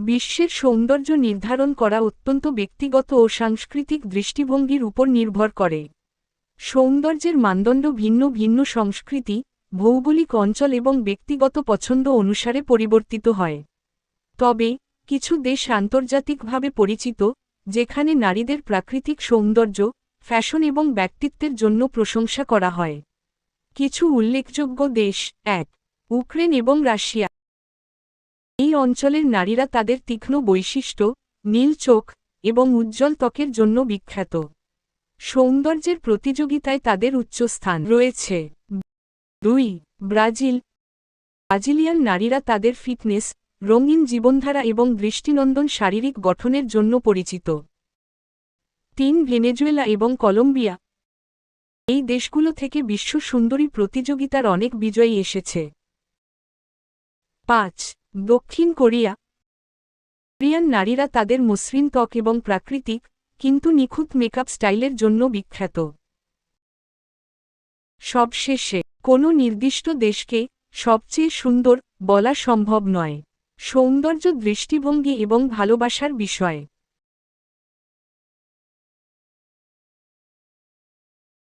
বিশ্বের সৌন্দর্য নির্ধারণ করা অত্যন্ত ব্যক্তিগত ও সাংস্কৃতিক দৃষ্টিভঙ্গির উপর নির্ভর করে। সৌন্দর্যের মানদণ্ড ভিন্ন ভিন্ন সংস্কৃতি, ভৌগোলিক অঞ্চল এবং ব্যক্তিগত পছন্দ অনুসারে পরিবর্তিত হয়। তবে, কিছু দেশ আন্তর্জাতিকভাবে পরিচিত, যেখানে নারীদের প্রাকৃতিক সৌন্দর্য, ফ্যাশন এবং ব্যক্তিত্বের জন্য প্রশংসা করা হয়। কিছু উল্লেখযোগ্য দেশ, এক, ইউক্রেন এবং রাশিয়া। এই অঞ্চলের নারীরা তাদের তীক্ষ্ণ বৈশিষ্ট্য, নীল চোখ এবং উজ্জ্বল ত্বকের জন্য বিখ্যাত। সৌন্দর্যের প্রতিযোগিতায় তাদের উচ্চস্থান রয়েছে। দুই, ব্রাজিল। ব্রাজিলিয়ান নারীরা তাদের ফিটনেস, রঙিন জীবনধারা এবং দৃষ্টিনন্দন শারীরিক গঠনের জন্য পরিচিত। তিন, ভেনেজুয়েলা এবং কলম্বিয়া। এই দেশগুলো থেকে বিশ্ব সুন্দরী প্রতিযোগিতার অনেক বিজয়ী এসেছে। পাঁচ দক্ষিণ কোরিয়া। কোরিয়ান নারীরা তাদের মসৃণ ত্বক এবং প্রাকৃতিক, কিন্তু নিখুঁত মেকআপ স্টাইলের জন্য বিখ্যাত। সবশেষে, কোনো নির্দিষ্ট দেশকে সবচেয়ে সুন্দর বলা সম্ভব নয়। সৌন্দর্য দৃষ্টিভঙ্গি এবং ভালোবাসার বিষয়।